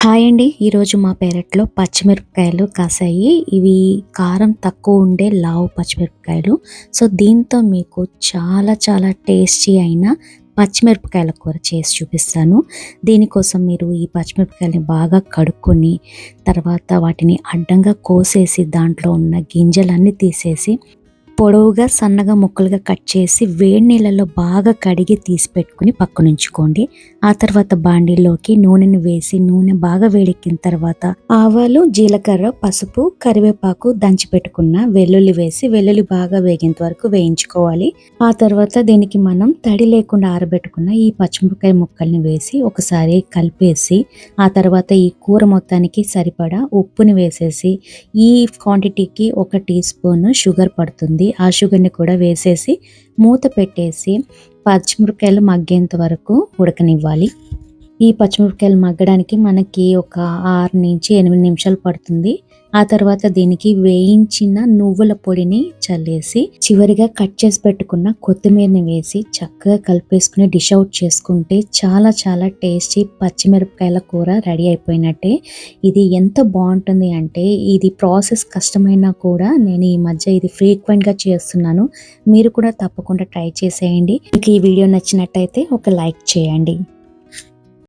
Hi అండి. ఈరోజు మా పెరట్లో పచ్చిమిరపకాయలు కాసాయి. ఇవి కారం తక్కువ ఉండే లావు పచ్చిమిరపకాయలు. సో దీంతో మీకు చాలా చాలా టేస్టీ అయిన పచ్చిమిరపకాయల కూర చేసి చూపిస్తాను. దీనికోసం మీరు ఈ పచ్చిమిరపకాయలని బాగా కడుక్కొని తర్వాత వాటిని అడ్డంగా కోసేసి దాంట్లో ఉన్న గింజలన్నీ తీసేసి పొడవుగా సన్నగా ముక్కలుగా కట్ చేసి వేడి నీళ్ళలో బాగా కడిగి తీసి పెట్టుకుని పక్కన ఉంచుకోండి. ఆ తర్వాత బాండీలోకి నూనెను వేసి నూనె బాగా వేడెక్కిన తర్వాత ఆవాలు జీలకర్ర పసుపు కరివేపాకు దంచి పెట్టుకున్న వెల్లుల్లి వేసి వెల్లుల్లి బాగా వేగేంత వరకు వేయించుకోవాలి. ఆ తర్వాత దీనికి మనం తడి లేకుండా ఆరబెట్టుకున్న ఈ పచ్చిమిరపకాయ ముక్కల్ని వేసి ఒకసారి కలిపేసి ఆ తర్వాత ఈ కూర మొత్తానికి సరిపడా ఉప్పుని వేసేసి ఈ క్వాంటిటీకి ఒక టీ స్పూన్ షుగర్ పడుతుంది. ఆ షుగర్ని కూడా వేసేసి మూత పెట్టేసి పచ్చిమిరపకాయలు మగ్గేంత వరకు ఉడకనివ్వాలి. ఈ పచ్చిమిరపకాయలు మగ్గడానికి మనకి ఒక ఆరు నుంచి ఎనిమిది నిమిషాలు పడుతుంది. ఆ తర్వాత దీనికి వేయించిన నువ్వుల పొడిని చల్లేసి చివరిగా కట్ చేసి పెట్టుకున్న కొత్తిమీరని వేసి చక్కగా కలిపేసుకుని డిష్ అవుట్ చేసుకుంటే చాలా చాలా టేస్టీ పచ్చిమిరపకాయల కూర రెడీ అయిపోయినట్టే. ఇది ఎంత బాగుంటుంది అంటే ఇది ప్రాసెస్ కష్టమైనా కూడా నేను ఈ మధ్య ఇది ఫ్రీక్వెంట్గా చేస్తున్నాను. మీరు కూడా తప్పకుండా ట్రై చేసేయండి. మీకు ఈ వీడియో నచ్చినట్టయితే ఒక లైక్ చేయండి.